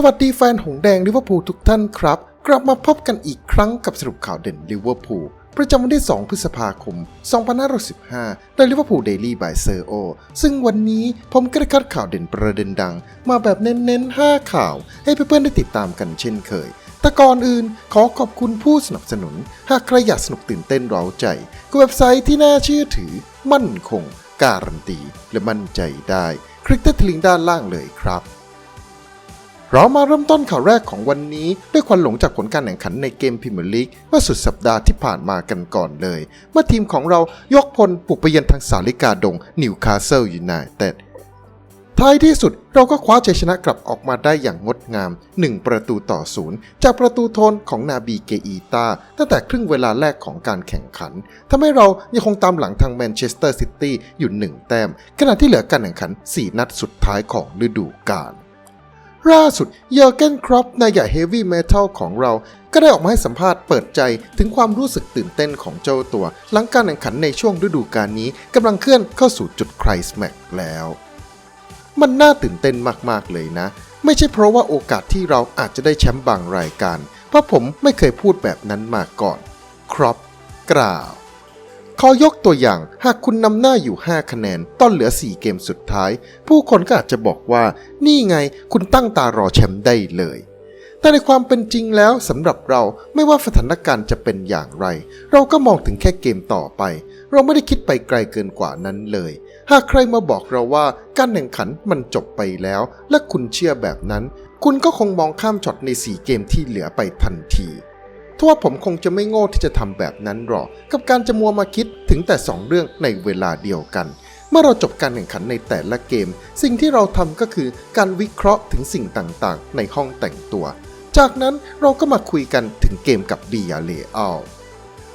สวัสดีแฟนหงแดงลิเวอร์พูลทุกท่านครับ กลับมาพบกันอีกครั้งกับสรุปข่าวเด่นลิเวอร์พูลประจำวันที่ 2 พฤษภาคม 2515โดยลิเวอร์พูลเดลี่บายเซอร์โอซึ่งวันนี้ผมก็ได้คัดข่าวเด่นประเด็นดัง มาแบบเน้นๆ 5 ข่าว ให้เพื่อนๆได้ติดตามกันเช่นเคย แต่ก่อนอื่นขอขอบคุณผู้สนับสนุน หากใครอยากสนุกตื่นเต้นเร้าใจก็เว็บไซต์ที่น่าเชื่อถือ มั่นคง การันตี และมั่นใจได้ คลิกที่ลิงก์ด้านล่างเลยครับ เรามาเริ่มต้นข่าวแรกของวันนี้ด้วยควันหลงจากผลการแข่งขันในเกมพรีเมียร์ลีกเมื่อสุดสัปดาห์ที่ผ่านมากันก่อนเลย เมื่อทีมของเรายกพลบุกไปเยือนทางสาลิกาดงนิวคาสเซิลยูไนเต็ดท้ายที่สุดเราก็คว้าชัยชนะกลับออกมาได้อย่างงดงาม 1 ประตูต่อศูนย์จากประตูโทนของนาบีเกอีตาตั้งแต่ครึ่งเวลาแรกของการแข่งขันทำให้เรายังคงตามหลังทางแมนเชสเตอร์ซิตี้อยู่หนึ่งแต้ม ขณะที่เหลือการแข่งขัน 4 นัดสุดท้ายของฤดูกาล ล่าสุดเยอร์เกนครอปนายใหญ่เฮฟวี่เมทัลของเรา ก็ได้ออกมาให้สัมภาษณ์เปิดใจถึงความรู้สึกตื่นเต้นของเจ้าตัว หลังการแข่งขันในช่วงฤดูกาลนี้กำลังเคลื่อนเข้าสู่จุดไคลส์แม็กแล้ว มันน่าตื่นเต้นมากๆเลยนะ ไม่ใช่เพราะว่าโอกาสที่เราอาจจะได้แชมป์บางรายการ เพราะผมไม่เคยพูดแบบนั้นมาก่อน ครอปกล่าว ขอยกตัวอย่าง หากคุณนำหน้าอยู่ 5 คะแนน ตอนเหลือ 4 เกมสุดท้าย ผู้คนก็อาจจะบอกว่า นี่ไงคุณตั้งตารอแชมป์ได้เลย แต่ในความเป็นจริงแล้วสำหรับเราไม่ว่าสถานการณ์จะเป็นอย่างไร เราก็มองถึงแค่เกมต่อไป เราไม่ได้คิดไปไกลเกินกว่านั้นเลย หากใครมาบอกเราว่าการแข่งขันมันจบไปแล้ว และคุณเชื่อแบบนั้น คุณก็คงมองข้ามช็อตใน 4 เกมที่เหลือไปทันที ทว่าผมคงจะไม่โง่ที่จะทำแบบนั้นหรอก กับการจะมัวมาคิดถึงแต่ 2 เรื่องในเวลาเดียวกัน เมื่อเราจบการแข่งขันในแต่ละเกม สิ่งที่เราทำก็คือการวิเคราะห์ถึงสิ่งต่างๆ ในห้องแต่งตัว จากนั้นเราก็มาคุยกันถึงเกมกับบียาเลอา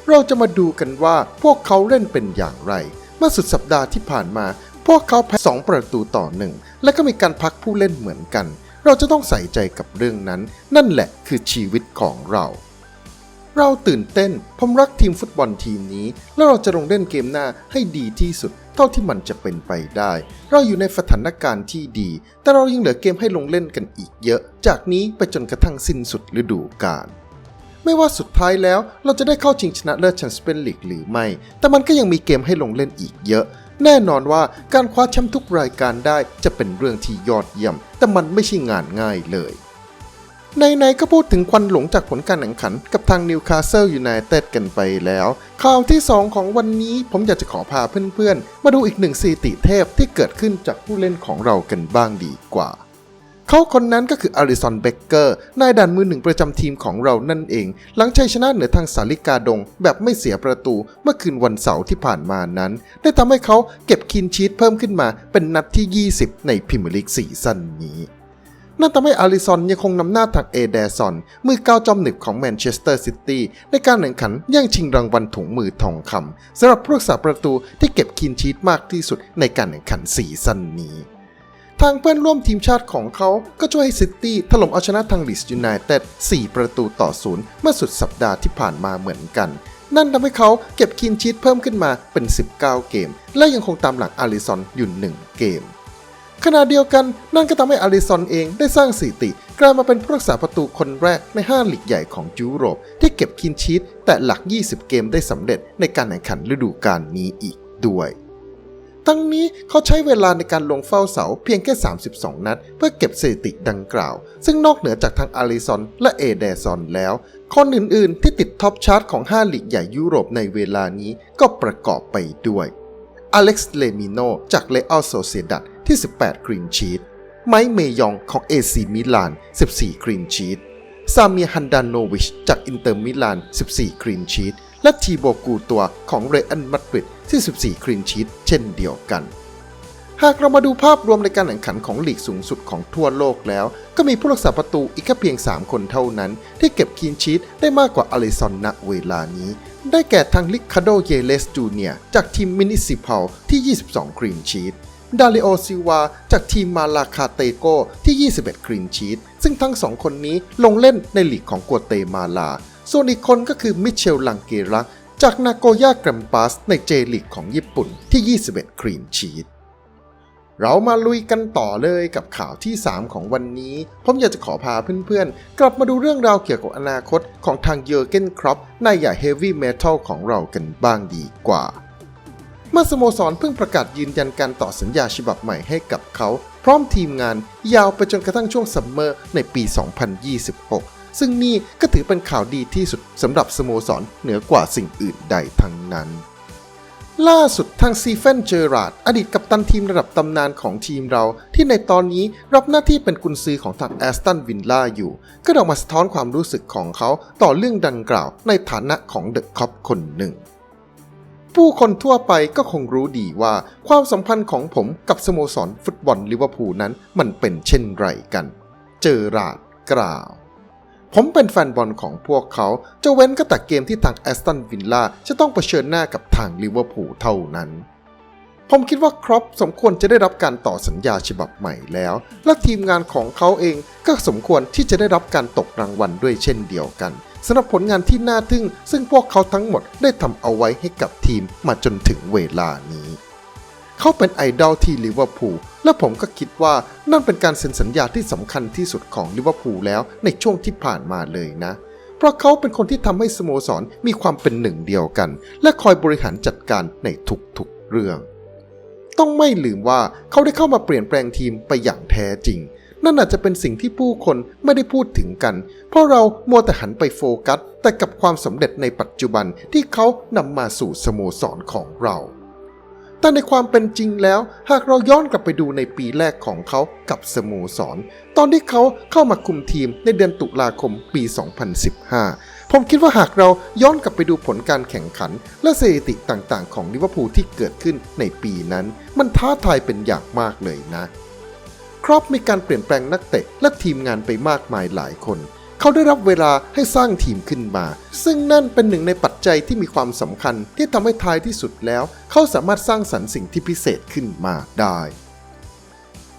เราจะมาดูกันว่าพวกเขาเล่นเป็นอย่างไร เมื่อสุดสัปดาห์ที่ผ่านมา พวกเขาแพ้สองประตูต่อหนึ่งและก็มีการพักผู้เล่นเหมือนกัน เราจะต้องใส่ใจกับเรื่องนั้น นั่นแหละคือชีวิตของเรา เราตื่นเต้นผมรักทีมฟุตบอลทีมนี้ และเราจะลงเล่นเกมหน้าให้ดีที่สุด เท่าที่มันจะเป็นไปได้ เราอยู่ในสถานการณ์ที่ดี แต่เรายังเหลือเกมให้ลงเล่นกันอีกเยอะ จากนี้ไปจนกระทั่งสิ้นสุดฤดูกาลไม่ว่าสุดท้ายแล้วเราจะได้เข้าชิงชนะเลิศแชมเปี้ยนลีกหรือไม่ แต่มันก็ยังมีเกมให้ลงเล่นอีกเยอะ แน่นอนว่าการคว้าแชมป์ทุกรายการได้จะเป็นเรื่องที่ยอดเยี่ยม แต่มันไม่ใช่งานง่ายเลย ในๆก็พูดถึงควันหลงจากผลการแข่งขันกับทางนิวคาสเซิลยูไนเต็ดกันไปแล้ว ข่าวที่ 2 ของวันนี้ผมอยากจะขอพาเพื่อนๆ มาดูอีกหนึ่งสถิติเทพที่เกิดขึ้นจากผู้เล่นของเรากันบ้างดีกว่าเขาคนนั้นก็คืออาริสันเบเกอร์ นายด่านมือหนึ่งประจำทีมของเรานั่นเอง หลังชัยชนะเหนือทางสาลิกาดง แบบไม่เสียประตูเมื่อคืนวันเสาร์ที่ผ่านมานั้น ได้ทำให้เขาเก็บคินชีตเพิ่มขึ้นมาเป็นนัดที่ 20 ในพรีเมียร์ลีกซีซั่นนี้ นั่นทำให้อาริซอนยังคงนำหน้าทางเอเดซอน มือก้าวจอมหนึบของแมนเชสเตอร์ซิตี้ในการแข่งขันแย่งชิงรางวัลถุงมือทองคำสำหรับผู้รักษาประตูที่เก็บคินชีตมากที่สุดในการแข่งขันซีซั่นนี้ทางเพื่อนร่วมทีมชาติของเขาก็ช่วยให้ซิตี้ถล่มเอาชนะทางลีสยูไนเต็ด 4 ประตูต่อศูนย์เมื่อสุดสัปดาห์ที่ผ่านมาเหมือนกัน นั่นทำให้เขาเก็บคินชีตเพิ่มขึ้นมาเป็น 19 เกม และยังคงตามหลังอาริซอนอยู่ 1 เกม ขณะเดียวกันนั่นก็ทำให้อาริซอนเองได้สร้างสถิติ กลายมาเป็นผู้รักษาประตูคนแรกใน 5 ลีกใหญ่ของยุโรป ที่เก็บคินชีตแต่หลัก 20 เกมได้สำเร็จในการแข่งขันฤดูกาลนี้อีกด้วยทั้งนี้เขาใช้เวลาในการลงเฝ้าเสาเพียงแค่ 32 นัด เพื่อเก็บสถิติดังกล่าว ซึ่งนอกเหนือจากทางอาริซอนและเอเดซอนแล้ว คนอื่นๆ ที่ติดท็อปชาร์ตของ 5 ลีกใหญ่ยุโรปในเวลานี้ก็ประกอบไปด้วยอเล็กซ์เลมิโนจากเลอัลโซเซดัต ที่ 18 กรีนชีตไมค์เมยองของเอซีมิลาน 14 กรีนชีตซามีฮันดานโนวิชจากอินเตอร์มิลาน 14 กรีนชีตและทีโบกูตัวของเรอัลมาดริดที่ 14 กรีนชีตเช่นเดียวกัน หากเรามาดูภาพรวมในการแข่งขันของลีกสูงสุดของทั่วโลกแล้ว ก็มีผู้รักษาประตูอีกแค่เพียง 3 คนเท่านั้น ที่เก็บคีนชีตได้มากกว่าอลิซอนณเวลานี้ ได้แก่ทางลิคาโดเยเลสจูเนียจากทีมมินิซิพัลที่ 22 กรีนชีต ดาริโอซิวา จากทีมมาลาคาเตโกที่ 21กรีนชีตซึ่งทั้งสองคนนี้ลงเล่นในลีกของกัวเตมาลา ส่วนอีกคนก็คือมิเชลลังเกรักจากนาโกย่าแกรมปัสในเจลีกของญี่ปุ่นที่ 21กรีนชีตเรามาลุยกันต่อเลยกับข่าวที่ 3 ของวันนี้ ผมอยากจะขอพาเพื่อนๆ กลับมาดูเรื่องราวเกี่ยวกับอนาคตของทางเยอร์เกนครอปในอย่เฮฟวี่เมทัลของเรากันบ้างดีกว่า เมื่อสโมสรเพิ่งประกาศยืนยันการต่อสัญญาฉบับใหม่ให้กับเขา พร้อมทีมงานยาวไปจนกระทั่งช่วงซัมเมอร์ในปี 2026 ซึ่งนี่ก็ถือเป็นข่าวดีที่สุดสำหรับสโมสรเหนือกว่าสิ่งอื่นใดทั้งนั้น ล่าสุดทางซีเฟนเจอราร์ดอดีตกัปตันทีมระดับตำนานของทีมเรา ที่ในตอนนี้รับหน้าที่เป็นกุนซือของทางแอสตันวินล่าอยู่ ก็ออกมาสะท้อนความรู้สึกของเขาต่อเรื่องดังกล่าวในฐานะของเดอะคอปคนหนึ่ง ผู้คนทั่วไปก็คงรู้ดีว่าความสัมพันธ์ของผมกับสโมสรฟุตบอลลิเวอร์พูลนั้นมันเป็นเช่นไรกัน เจอราดกล่าว ผมเป็นแฟนบอลของพวกเขาจะเว้นก็แต่เกมที่ทางแอสตันวิลล่าจะต้องเผชิญหน้ากับทางลิเวอร์พูลเท่านั้น ผมคิดว่าครอปสมควรจะได้รับการต่อสัญญาฉบับใหม่แล้ว และทีมงานของเขาเองก็สมควรที่จะได้รับการตกรางวัลด้วยเช่นเดียวกัน สำหรับผลงานที่น่าทึ่ง ซึ่งพวกเขาทั้งหมดได้ทำเอาไว้ให้กับทีมมาจนถึงเวลานี้ เขาเป็นไอดอลที่ลิเวอร์พูลและผมก็คิดว่านั่นเป็นการเซ็นสัญญาที่สำคัญที่สุดของลิเวอร์พูลแล้วในช่วงที่ผ่านมาเลยนะ เพราะเขาเป็นคนที่ทำให้สโมสรมีความเป็นหนึ่งเดียวกัน และคอยบริหารจัดการในทุกๆเรื่อง ต้องไม่ลืมว่าเขาได้เข้ามาเปลี่ยนแปลงทีมไปอย่างแท้จริง นั่นอาจจะเป็นสิ่งที่ผู้คนไม่ได้พูดถึงกัน เพราะเรามัวแต่หันไปโฟกัส แต่กับความสำเร็จในปัจจุบันที่เขานำมาสู่สโมสรของเรา แต่ในความเป็นจริงแล้ว หากเราย้อนกลับไปดูในปีแรกของเขากับสโมสร ตอนที่เขาเข้ามาคุมทีมในเดือนตุลาคมปี 2015 ผมคิดว่าหากเราย้อนกลับไปดูผลการแข่งขัน และสถิติต่างๆ ของลิเวอร์พูลที่เกิดขึ้นในปีนั้น มันท้าทายเป็นอย่างมากเลยนะ ครอปมีการเปลี่ยนแปลงนักเตะและทีมงานไปมากมายหลายคน เขาได้รับเวลาให้สร้างทีมขึ้นมา ซึ่งนั่นเป็นหนึ่งในปัจจัยที่มีความสำคัญที่ทำให้ท้ายที่สุดแล้ว เขาสามารถสร้างสรรค์สิ่งที่พิเศษขึ้นมาได้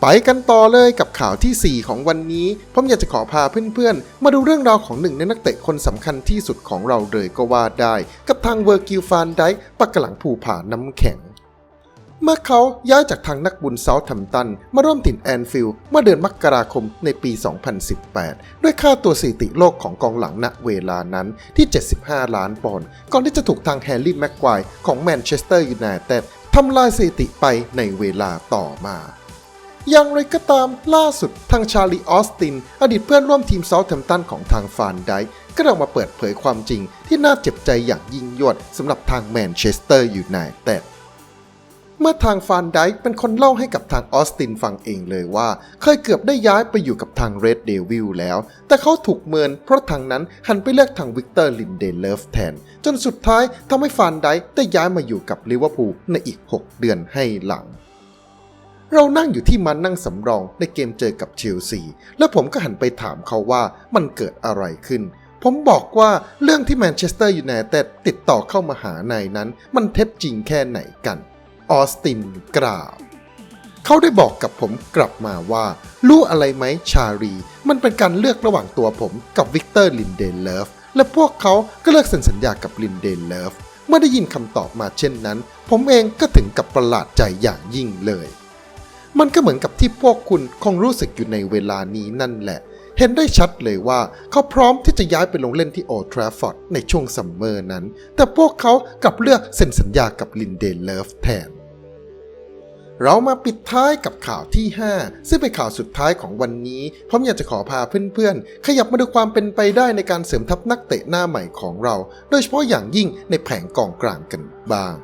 ไปกันต่อเลยกับข่าวที่ 4 ของวันนี้ ผมอยากจะขอพาเพื่อนๆ มาดูเรื่องราวของหนึ่งในนักเตะคนสำคัญที่สุดของเราเลยก็ว่าได้ กับทางเวอร์กิลฟานไดค์ปักกะหลังผูผาน้ำแข็ง เมื่อเขาย้ายจากทางนักบุญเซาท์แฮมตัน มาร่วมถิ่นแอนฟิลด์เมื่อเดือนมกราคมในปี 2018 ด้วยค่าตัวสถิติโลกของกองหลังณเวลานั้นที่ 75 ล้านปอนด์ก่อนที่จะถูกทางแฮร์รี่แม็กควายของแมนเชสเตอร์ยูไนเต็ดทำลายสถิติไปในเวลาต่อมาอย่างไรก็ตามล่าสุดทางชาลีออสติน อดีตเพื่อนร่วมทีมเซาท์แฮมป์ตันของทางฟานไดก็ออกมาเปิดเผยความจริงที่น่าเจ็บใจอย่างยิ่งยวดสำหรับทางแมนเชสเตอร์ยูไนเต็ด เมื่อทางฟานไดค์เป็นคนเล่าให้กับทางออสตินฟังเองเลยว่า เคยเกือบได้ย้ายไปอยู่กับทางเรดเดวิลแล้ว แต่เขาถูกเมินเพราะทางนั้นหันไปเลือกทางวิกเตอร์ลินเดเลฟแทน จนสุดท้ายทำให้ฟานไดค์ได้ย้ายมาอยู่กับลิเวอร์พูลในอีก 6 เดือนให้หลัง เรานั่งอยู่ที่มันนั่งสำรองในเกมเจอกับเชลซี แล้วผมก็หันไปถามเขาว่ามันเกิดอะไรขึ้นผมบอกว่าเรื่องที่แมนเชสเตอร์ยูไนเต็ดติดต่อเข้ามาหานายนั้น มันเท็จจริงแค่ไหนกัน ออสตินกล่าวเขาได้บอกกับผมกลับมาว่า รู้อะไรไหมชารี มันเป็นการเลือกระหว่างตัวผมกับวิกเตอร์ลินเดนเลฟและพวกเขาก็เลิกเซ็นสัญญากับลินเดนเลฟเมื่อได้ยินคำตอบมาเช่นนั้น ผมเองก็ถึงกับประหลาดใจอย่างยิ่งเลย มันก็เหมือนกับที่พวกคุณคงรู้สึกอยู่ในเวลานี้นั่นแหละ เห็นได้ชัดเลยว่าเขาพร้อมที่จะย้ายไปลงเล่นที่โอทราฟอร์ดในช่วงซัมเมอร์นั้น แต่พวกเขากลับเลือกเซ็นสัญญากับลินเดนเลิฟแทน เรามาปิดท้ายกับข่าวที่ 5 ซึ่งเป็นข่าวสุดท้ายของวันนี้ผมอยากจะขอพาเพื่อนๆ ขยับมาดูความเป็นไปได้ในการเสริมทัพนักเตะหน้าใหม่ของเรา โดยเฉพาะอย่างยิ่งในแผงกองกลางกันบ้าง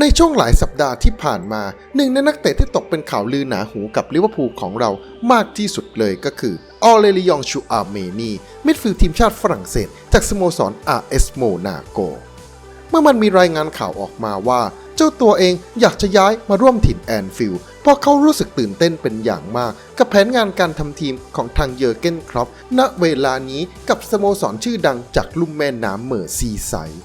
ในช่วงหลายสัปดาห์ที่ผ่านมา หนึ่งในนักเตะที่ตกเป็นข่าวลือหนาหูกับลิเวอร์พูลของเรามากที่สุดเลยก็คือออเลริยองชูอาเมนีมิดฟิลด์ทีมชาติฝรั่งเศส จากสโมสร RS Monaco เมื่อมันมีรายงานข่าวออกมาว่า เจ้าตัวเองอยากจะย้ายมาร่วมถิ่นแอนฟิลด์เพราะเขารู้สึกตื่นเต้นเป็นอย่างมาก กับแผนงานการทำทีมของทางเยอร์เกนครอปณเวลานี้กับสโมสรชื่อดังจากลุ่มแม่น้ำเมอร์ซีไซด์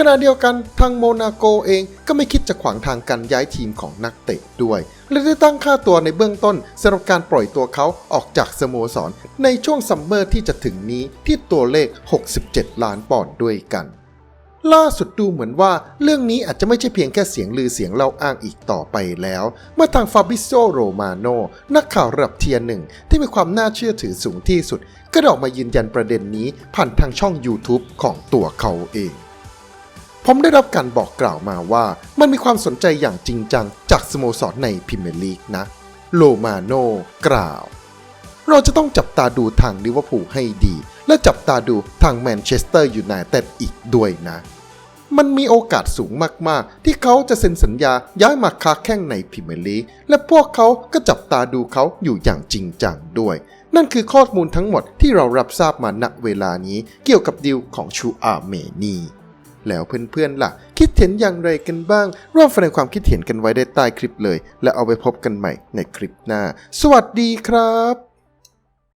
ขณะเดียวกันทางโมนาโกเองก็ไม่คิดจะขวางทางการย้ายทีมของนักเตะด้วย และได้ตั้งค่าตัวในเบื้องต้นสำหรับการปล่อยตัวเขาออกจากสโมสร ในช่วงซัมเมอร์ที่จะถึงนี้ที่ตัวเลข 67 ล้านปอนด์ด้วยกันล่าสุดดูเหมือนว่าเรื่องนี้อาจจะไม่ใช่เพียงแค่เสียงลือเสียงเล่าอ้างอีกต่อไปแล้ว เมื่อทางฟาบิโซโรมาโนนักข่าวระดับเทียร์หนึ่งที่มีความน่าเชื่อถือสูงที่สุด ก็ออกมายืนยันประเด็นนี้ผ่านทางช่อง YouTube ของตัวเขาเอง ผมได้รับการบอกกล่าวมาว่ามันมีความสนใจอย่างจริงจังจากสโมสรในพรีเมียร์ลีกนะ โลมาโนกล่าว เราจะต้องจับตาดูทางลิเวอร์พูลให้ดี และจับตาดูทางแมนเชสเตอร์ยูไนเต็ดอีกด้วยนะ มันมีโอกาสสูงมากๆ ที่เขาจะเซ็นสัญญาย้ายมาค้าแข้งในพรีเมียร์ลีกและพวกเขาก็จับตาดูเขาอยู่อย่างจริงจังด้วย นั่นคือข้อมูลทั้งหมดที่เรารับทราบมาณเวลานี้เกี่ยวกับดีลของชูอาเมนี แล้วเพื่อนๆล่ะ คิดเห็นอย่างไรกันบ้าง ร่วมแสดงความคิดเห็นกันไว้ได้ใต้คลิปเลย และเอาไปพบกันใหม่ในคลิปหน้า สวัสดีครับ